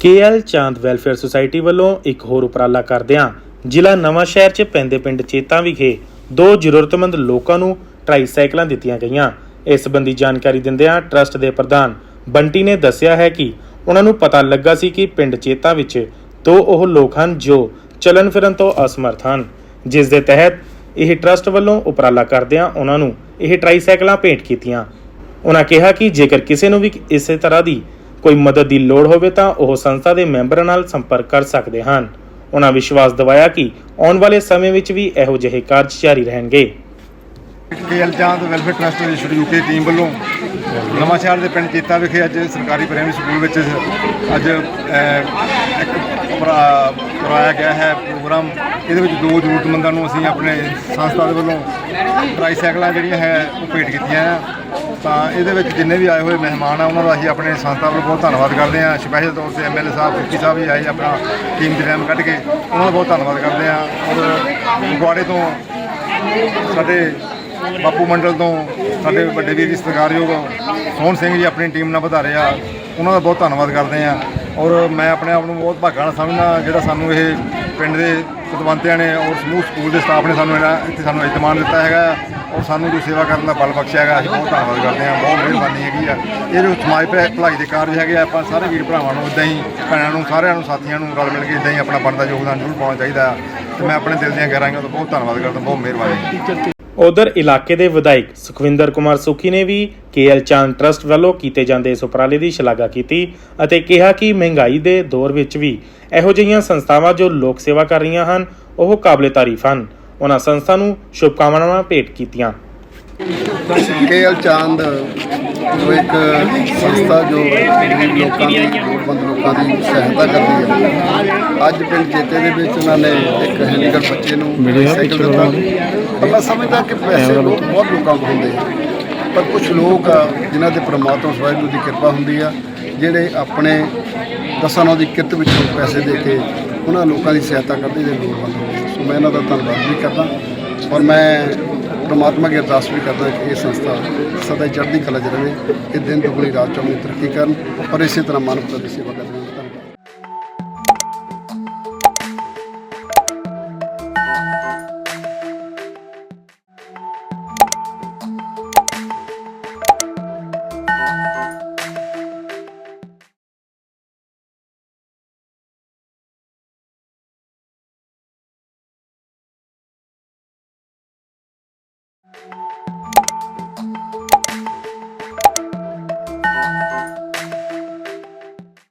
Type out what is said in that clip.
KL Chand welfare society ਵੱਲੋਂ ਇੱਕ ਹੋਰ ਉਪਰਾਲਾ ਕਰਦਿਆਂ ਜ਼ਿਲ੍ਹਾ ਨਵਾਂ ਸ਼ਹਿਰ 'ਚ ਪੈਂਦੇ ਪਿੰਡ ਚੇਤਾ ਵਿਖੇ ਦੋ ਜ਼ਰੂਰਤਮੰਦ ਲੋਕਾਂ ਨੂੰ ਟਰਾਈਸਾਈਕਲਾਂ ਦਿੱਤੀਆਂ ਗਈਆਂ। ਇਸ ਸੰਬੰਧੀ ਜਾਣਕਾਰੀ ਦਿੰਦਿਆਂ ਟਰਸਟ ਦੇ ਪ੍ਰਧਾਨ ਬੰਟੀ ਨੇ ਦੱਸਿਆ ਹੈ ਕਿ ਉਹਨਾਂ ਨੂੰ ਪਤਾ ਲੱਗਾ ਸੀ ਕਿ ਪਿੰਡ ਚੇਤਾ ਵਿੱਚ ਦੋ ਉਹ ਲੋਕ ਹਨ ਜੋ ਚੱਲਣ ਫਿਰਨ ਤੋਂ ਅਸਮਰਥ ਹਨ। ਜਿਸ ਦੇ ਤਹਿਤ ਇਹ ਟਰਸਟ ਵੱਲੋਂ ਉਪਰਾਲਾ ਕਰਦਿਆਂ ਉਹਨਾਂ ਨੂੰ ਇਹ ਟਰਾਈਸਾਈਕਲਾਂ ਭੇਂਟ ਕੀਤੀਆਂ। ਉਹਨਾਂ ਕਿਹਾ ਕਿ ਜੇਕਰ ਕਿਸੇ ਨੂੰ ਵੀ ਇਸੇ ਤਰ੍ਹਾਂ ਦੀ ਕੋਈ ਮਦਦ ਦੀ ਲੋੜ ਹੋਵੇ ਤਾਂ ਉਹ ਸੰਸਥਾ ਦੇ ਮੈਂਬਰਾਂ ਨਾਲ ਸੰਪਰਕ ਕਰ ਸਕਦੇ ਹਨ। ਉਹਨਾਂ ਵਿਸ਼ਵਾਸ ਦਿਵਾਇਆ ਕਿ ਆਉਣ ਵਾਲੇ ਸਮੇਂ ਵਿੱਚ ਵੀ ਇਹੋ ਜਿਹੇ ਕਾਰਜ ਜਾਰੀ ਰਹਿਣਗੇ। ਕੇਐਲ ਚਾਂਦ ਵੈਲਫੇਅਰ ਟਰਸਟ ਦੀ ਸ਼ੁਰੂ ਯੂਕੇ ਟੀਮ ਵੱਲੋਂ ਨਵਾਂ ਸ਼ਹਿਰ ਦੇ ਪਿੰਡ ਚੇਤਾ ਵਿਖੇ ਅੱਜ ਸਰਕਾਰੀ ਪ੍ਰਾਇਮਰੀ ਸਕੂਲ ਵਿੱਚ ਅੱਜ ਇੱਕ ਕਰਾਇਆ ਗਿਆ ਹੈ ਪ੍ਰੋਗਰਾਮ। ਇਹਦੇ ਵਿੱਚ ਦੋ ਜ਼ਰੂਰਤਮੰਦਾਂ ਨੂੰ ਅਸੀਂ ਆਪਣੇ ਸੰਸਥਾ ਦੇ ਵੱਲੋਂ ਟਰਾਈਸਾਈਕਲਾਂ ਜਿਹੜੀਆਂ ਹੈ, ਉਹ ਭੇਟ ਕੀਤੀਆਂ ਆ। ਤਾਂ ਇਹਦੇ ਵਿੱਚ ਜਿੰਨੇ ਵੀ ਆਏ ਹੋਏ ਮਹਿਮਾਨ ਆ, ਉਹਨਾਂ ਦਾ ਅਸੀਂ ਆਪਣੇ ਸੰਸਥਾ ਵੱਲੋਂ ਬਹੁਤ ਧੰਨਵਾਦ ਕਰਦੇ ਹਾਂ। ਸਪੈਸ਼ਲ ਤੌਰ ਤੇ ਐਮਐਲਏ ਸਾਹਿਬ ਕੁੱਕੀ ਸਾਹਿਬ ਵੀ ਆਏ ਆਪਣਾ ਟੀਮ ਦੇ ਟਾਈਮ ਕੱਢ ਕੇ, ਉਹਨਾਂ ਦਾ ਬਹੁਤ ਧੰਨਵਾਦ ਕਰਦੇ ਹਾਂ। ਔਰ ਫਗਵਾੜੇ ਤੋਂ ਸਾਡੇ ਬਾਪੂ ਮੰਡਲ ਤੋਂ ਸਾਡੇ ਵੱਡੇ ਵੀਰ ਸਤਿਕਾਰਯੋਗ ਸੋਹਣ ਸਿੰਘ ਜੀ ਆਪਣੀ ਟੀਮ ਨਾਲ ਵਧਾ ਰਹੇ ਆ। ਉਹਨਾਂ ਦਾ ਬਹੁਤ ਧੰਨਵਾਦ ਕਰਦੇ ਆ ਔਰ ਮੈਂ ਆਪਣੇ ਆਪ ਨੂੰ ਬਹੁਤ ਭਾਗਾਂ ਨਾਲ ਸਮਝਦਾ ਜਿਹੜਾ ਸਾਨੂੰ ਇਹ ਪਿੰਡ ਦੇ ਪਤਵੰਤਿਆਂ ਨੇ ਔਰ ਸਮੂਹ ਸਕੂਲ ਦੇ ਸਟਾਫ ਨੇ ਸਾਨੂੰ ਇਹਨਾਂ ਇੱਥੇ ਸਾਨੂੰ ਇਤਮਾਨ ਦਿੱਤਾ ਹੈਗਾ ਔਰ ਸਾਨੂੰ ਜੋ ਸੇਵਾ ਕਰਨ ਦਾ ਬਲ ਬਖਸ਼ਿਆ ਹੈਗਾ, ਅਸੀਂ ਬਹੁਤ ਧੰਨਵਾਦ ਕਰਦੇ ਹਾਂ, ਬਹੁਤ ਮਿਹਰਬਾਨੀ ਹੈਗੀ ਆ। ਇਹ ਜੋ ਸਮਾਜ ਭਲਾਈ ਭਲਾਈ ਦੇ ਕਾਰਜ ਹੈਗੇ ਆ, ਆਪਾਂ ਸਾਰੇ ਵੀਰ ਭਰਾਵਾਂ ਨੂੰ ਇਦਾਂ ਹੀ, ਭੈਣਾਂ ਨੂੰ, ਸਾਰਿਆਂ ਨੂੰ, ਸਾਥੀਆਂ ਨੂੰ ਰਲ ਮਿਲ ਕੇ ਇਦਾਂ ਹੀ ਆਪਣਾ ਬਣਦਾ ਯੋਗਦਾਨ ਜ਼ਰੂਰ ਪਾਉਣਾ ਚਾਹੀਦਾ ਆ ਤੇ ਮੈਂ ਆਪਣੇ ਦਿਲ ਦੀਆਂ ਗਹਿਰਾਈਆਂ ਤੋਂ ਬਹੁਤ ਧੰਨਵਾਦ ਕਰਦਾ, ਬਹੁਤ ਮਿਹਰਬਾਨੀ। ਉਧਰ ਇਲਾਕੇ ਦੇ ਵਿਧਾਇਕ ਸੁਖਵਿੰਦਰ ਕੁਮਾਰ ਸੁਖੀ ਨੇ ਵੀ ਕੇਐਲ ਚਾਂਦ ਟਰਸਟ ਵੱਲੋਂ ਕੀਤੇ ਜਾਂਦੇ ਇਸ ਉਪਰਾਲੇ ਦੀ ਸ਼ਲਾਘਾ ਕੀਤੀ ਅਤੇ ਕਿਹਾ ਕਿ ਮਹਿੰਗਾਈ ਦੇ ਦੌਰ ਵਿੱਚ ਵੀ ਇਹੋ ਜਿਹੀਆਂ ਸੰਸਥਾਵਾਂ ਜੋ ਲੋਕ ਸੇਵਾ ਕਰ ਰਹੀਆਂ ਹਨ, ਉਹ ਕਾਬਲੇ ਤਾਰੀਫ ਹਨ। ਉਹਨਾਂ ਸੰਸਥਾ ਨੂੰ ਸ਼ੁਭਕਾਮਨਾਵਾਂ ਭੇਟ ਕੀਤੀਆਂ। ਕੇਐਲ ਚਾਂਦ ਜੋ ਇੱਕ ਸੰਸਥਾ ਜੋ ਗਰੀਬ ਲੋਕਾਂ ਦੀ ਲੋੜਵੰਦ ਲੋਕਾਂ ਦੀ ਸਹਾਇਤਾ ਕਰਦੀ ਹੈ। ਅੱਜ ਪਿੰਡ ਚੇਤੇ ਦੇ ਵਿੱਚ ਉਹਨਾਂ ਨੇ ਇੱਕ ਹੈਂਡੀਕੈਪ ਬੱਚੇ ਨੂੰ ਸਾਈਕਲ ਦਿੱਤਾ। ਪਰ ਮੈਂ ਸਮਝਦਾ ਕਿ ਪੈਸੇ ਬਹੁਤ ਲੋਕਾਂ ਕੋਲ ਹੁੰਦੇ ਆ ਪਰ ਕੁਝ ਲੋਕ ਆ ਜਿਨ੍ਹਾਂ ਤੇ ਪ੍ਰਮਾਤਮਾ ਵਾਹਿਗੁਰੂ ਦੀ ਕਿਰਪਾ ਹੁੰਦੀ ਆ ਜਿਹੜੇ ਆਪਣੇ ਦਸਾਂ ਦੀ ਕਿਰਤ ਵਿੱਚੋਂ ਪੈਸੇ ਦੇ ਕੇ ਉਹਨਾਂ ਲੋਕਾਂ ਦੀ ਸਹਾਇਤਾ ਕਰਦੇ ਜਿਹੜੇ ਲੋੜਵੰਦ। ਸੋ ਮੈਂ ਇਹਨਾਂ ਦਾ ਧੰਨਵਾਦ ਵੀ ਕਰਦਾ ਔਰ ਮੈਂ ਪ੍ਰਮਾਤਮਾ ਦੀ ਅਰਦਾਸ ਵੀ ਕਰਦਾ ਕਿ ਇਹ ਸੰਸਥਾ ਸਦਾ ਚੜ੍ਹਦੀ ਕਲਾ 'ਚ ਰਹੇ, ਇਹ ਦਿਨ ਦੁਗਣੀ ਰਾਤ ਚੌਗੁਣੀ ਤਰੱਕੀ ਕਰਨ ਪਰ ਇਸੇ ਤਰ੍ਹਾਂ ਮਾਨਵਤਾ ਦੀ ਸੇਵਾ ਕਰਦੇ